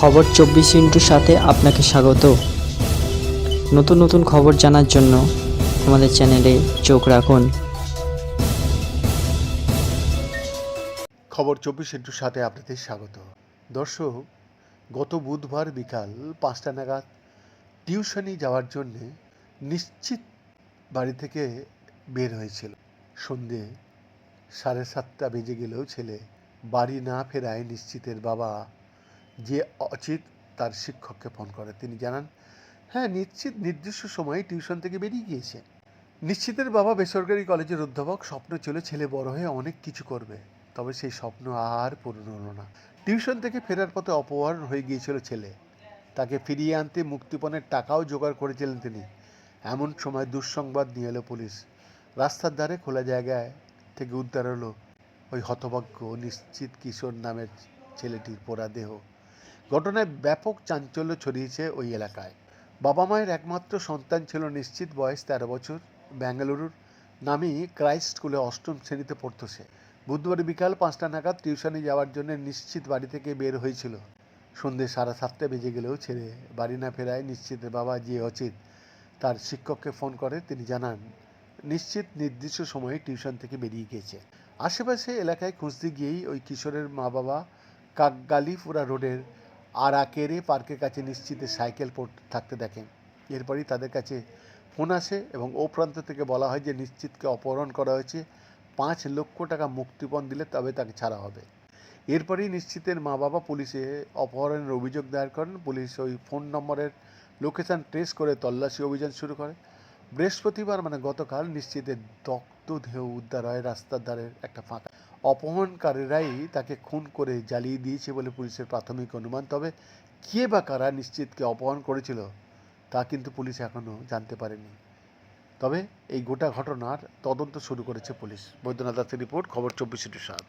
খবর চব্বিশ ইন্টুর সাথে আপনাকে স্বাগত। নতুন নতুন খবর জানার জন্য আমাদের চ্যানেলে চোখ রাখুন। খবর চব্বিশ ইন্টুর সাথে আপনাদের স্বাগত। দর্শক, গত বুধবার বিকাল পাঁচটা নাগাদ টিউশনি যাওয়ার জন্যে নিশ্চিত বাড়ি থেকে বের হয়েছিল। সন্ধে সাড়ে সাতটা বেজে গেলেও ছেলে বাড়ি না ফেরায় নিশ্চিতের বাবা যে অচিত তার শিক্ষককে ফোন করে। তিনি জানান হ্যাঁ নিশ্চিত নির্দিষ্ট সময়ে টিউশন থেকে বেরিয়ে গিয়েছে। নিশ্চিতের বাবা বেসরকারি কলেজের অধ্যাপক, স্বপ্ন ছিল ছেলে বড় হয়ে অনেক কিছু করবে। তবে সেই স্বপ্ন আর পূরণ হলো না। টিউশন থেকে ফেরার পথে অপহরণ হয়ে গিয়েছিল ছেলে। তাকে ফিরিয়ে আনতে মুক্তিপণের টাকাও জোগাড় করেছিলেন তিনি। এমন সময় দুঃসংবাদ নিয়ে এলো পুলিশ। রাস্তার ধারে খোলা জায়গায় থেকে উদ্ধার হলো ওই হতভাগ্য নিশ্চিত কিশোর নামের ছেলেটির পোড়া দেহ। ঘটনায় ব্যাপক চাঞ্চল্য ছড়িয়েছে ওই এলাকায়। বাবা মায়ের একমাত্র সন্তান ছিল নিশ্চিত বয়স তেরো বছর, বেঙ্গালুরুর। নামি ক্রাইস্ট স্কুলে অষ্টম শ্রেণীতে পড়তো সে। বুধবার বিকাল পাঁচটা নাগাদ টিউশনে যাওয়ার জন্য নিশ্চিত বাড়ি থেকে বের হয়েছিল। সন্ধ্যে সাড়ে সাতটা বেজে গেলেও ছেড়ে বাড়ি না ফেরায় নিশ্চিতের বাবা যে অচিত তার শিক্ষককে ফোন করে তিনি জানান, নিশ্চিত নির্দিষ্ট সময়ে টিউশন থেকে বেরিয়ে গিয়েছে। আশেপাশে এলাকায় খুঁজতে গিয়েই ওই কিশোরের মা বাবা কাকগালিপুরা রোডের আরাকেরে পার্কের কাছে নিশ্চিতের সাইকেল থাকতে দেখেন। এরপরই তাদের কাছে ফোন আসে এবং ও প্রান্ত থেকে বলা হয় যে নিশ্চিতকে অপহরণ করা হয়েছে। পাঁচ লক্ষ টাকা মুক্তিপণ দিলে তবে তাকে ছাড়া হবে। এরপরেই নিশ্চিতের মা বাবা পুলিশে অপহরণের অভিযোগ দায়ের করেন। পুলিশ ওই ফোন নম্বরের লোকেশান ট্রেস করে তল্লাশি অভিযান শুরু করে। বৃহস্পতিবার মানে গতকাল নিশ্চিতের দেহ উদ্ধার হয় রাস্তার ধারের একটা ফাঁকা। অপহরণকারীরাই তাকে খুন করে জ্বালিয়ে দিয়েছে বলে পুলিশের প্রাথমিক অনুমান। তবে কে বা কারা নিশ্চিতকে অপহরণ করেছিল, তা কিন্তু পুলিশ এখনও জানতে পারেনি। তবে এই গোটা ঘটনার তদন্ত শুরু করেছে পুলিশ। বৈদ্যনাথ দাসের রিপোর্ট, খবর চব্বিশে সাত।